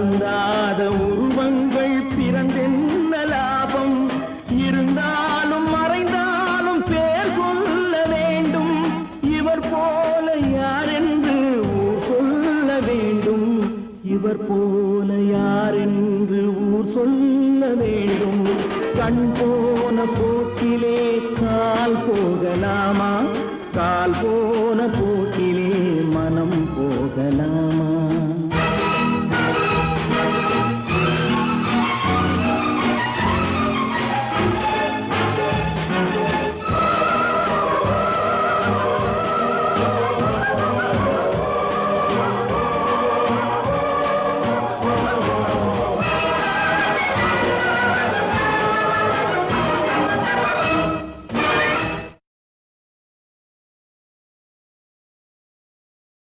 வருந்தாத உருவங்கள் பிறந்தென்ன லாபம்? இருந்தாலும் மறைந்தாலும் பேர் சொல்ல வேண்டும். இவர் போல யார் என்று ஊர் சொல்ல வேண்டும். இவர் போல யார் என்று ஊர் சொல்ல வேண்டும். கண் போன போக்கிலே கால் போகலாமா? கால் போன போக்கிலே